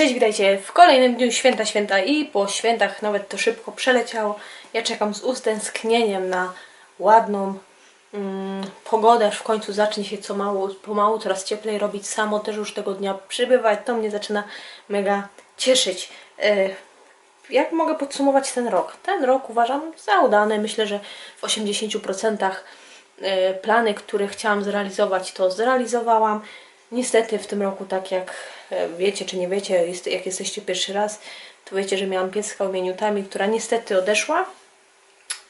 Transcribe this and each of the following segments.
Cześć, witajcie w kolejnym dniu święta, święta i po świętach nawet to szybko przeleciało. Ja czekam z utęsknieniem na ładną mm, pogodę, aż w końcu zacznie się co mało, pomału coraz cieplej robić, samo też już tego dnia przybywać. To mnie zaczyna mega cieszyć. E, jak mogę podsumować ten rok? Ten rok uważam za udany. Myślę, że w 80% e, plany, które chciałam zrealizować, to zrealizowałam. Niestety w tym roku, tak jak e, wiecie czy nie wiecie, jak jesteście pierwszy raz, to wiecie, że miałam pieska o imieniu Tami, która niestety odeszła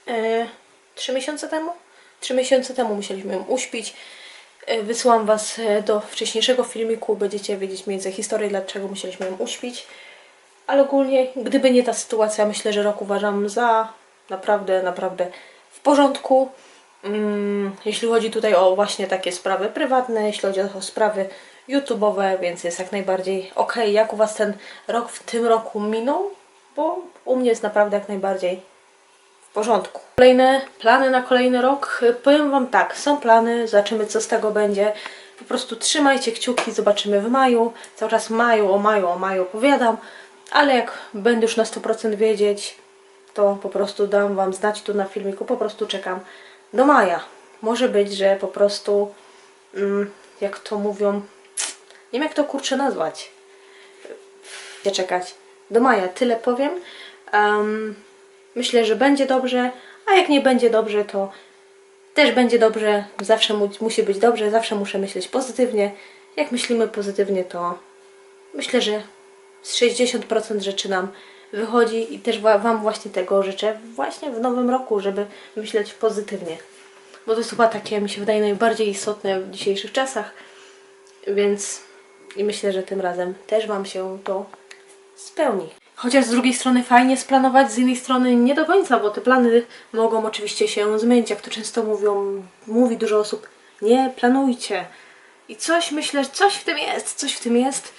e, trzy miesiące temu. Trzy miesiące temu musieliśmy ją uśpić. E, Wysyłam Was do wcześniejszego filmiku, będziecie wiedzieć mniej więcej historię, dlaczego musieliśmy ją uśpić. Ale ogólnie, gdyby nie ta sytuacja, myślę, że rok uważam za naprawdę, naprawdę w porządku. Mm, jeśli chodzi tutaj o właśnie takie sprawy prywatne, jeśli chodzi o sprawy YouTube'owe, więc jest jak najbardziej ok. Jak u Was ten rok w tym roku minął? Bo u mnie jest naprawdę jak najbardziej w porządku. Kolejne plany na kolejny rok. Powiem Wam tak, są plany, zobaczymy co z tego będzie. Po prostu trzymajcie kciuki, zobaczymy w maju. Cały czas maju, o maju, o maju opowiadam, ale jak będę już na 100% wiedzieć, to po prostu dam Wam znać tu na filmiku. Po prostu czekam do maja. Może być, że po prostu, mm, jak to mówią, nie wiem jak to kurczę nazwać. Nie czekać. Do maja tyle powiem. Em, myślę, że będzie dobrze, a jak nie będzie dobrze, to też będzie dobrze. Zawsze mu, musi być dobrze, zawsze muszę myśleć pozytywnie. Jak myślimy pozytywnie, to myślę, że z 60% rzeczy nam wychodzi i też wa- Wam właśnie tego życzę właśnie w nowym roku, żeby myśleć pozytywnie. Bo to jest chyba takie, mi się wydaje, najbardziej istotne w dzisiejszych czasach. Więc i myślę, że tym razem też Wam się to spełni. Chociaż z drugiej strony fajnie splanować, z innej strony nie do końca, bo te plany mogą oczywiście się zmienić, jak to często mówią, mówi dużo osób, nie planujcie. I coś myślę, że coś w tym jest, coś w tym jest,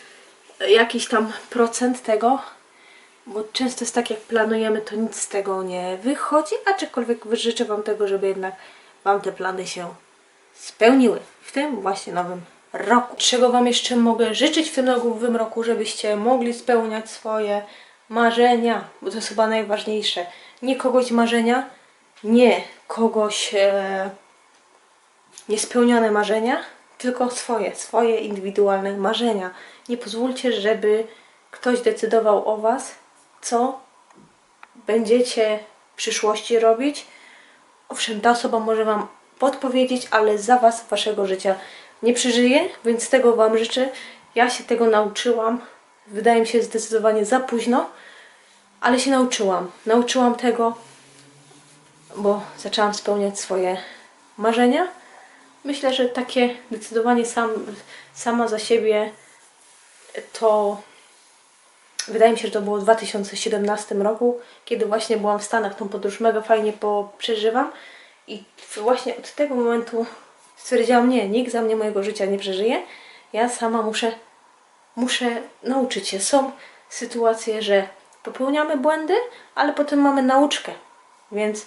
jakiś tam procent tego, bo często jest tak, jak planujemy, to nic z tego nie wychodzi, aczkolwiek życzę Wam tego, żeby jednak Wam te plany się spełniły w tym właśnie nowym roku. Czego Wam jeszcze mogę życzyć w tym nowym roku, żebyście mogli spełniać swoje marzenia, bo to jest chyba najważniejsze. Nie kogoś marzenia, nie kogoś e, niespełnione marzenia, tylko swoje, swoje indywidualne marzenia. Nie pozwólcie, żeby ktoś decydował o Was, co będziecie w przyszłości robić. Owszem, ta osoba może Wam podpowiedzieć, ale za Was Waszego życia nie przeżyje, więc tego Wam życzę. Ja się tego nauczyłam. Wydaje mi się zdecydowanie za późno, ale się nauczyłam. Nauczyłam tego, bo zaczęłam spełniać swoje marzenia. Myślę, że takie decydowanie sam, sama za siebie to wydaje mi się, że to było w 2017 roku, kiedy właśnie byłam w Stanach, tą podróż mega fajnie przeżywam i właśnie od tego momentu stwierdziłam, nie, nikt za mnie mojego życia nie przeżyje, ja sama muszę, muszę nauczyć się. Są sytuacje, że popełniamy błędy, ale potem mamy nauczkę, więc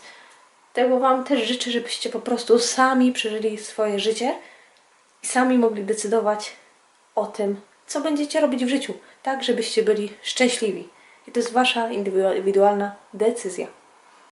tego Wam też życzę, żebyście po prostu sami przeżyli swoje życie i sami mogli decydować o tym, co będziecie robić w życiu, tak żebyście byli szczęśliwi. I to jest Wasza indywidualna decyzja.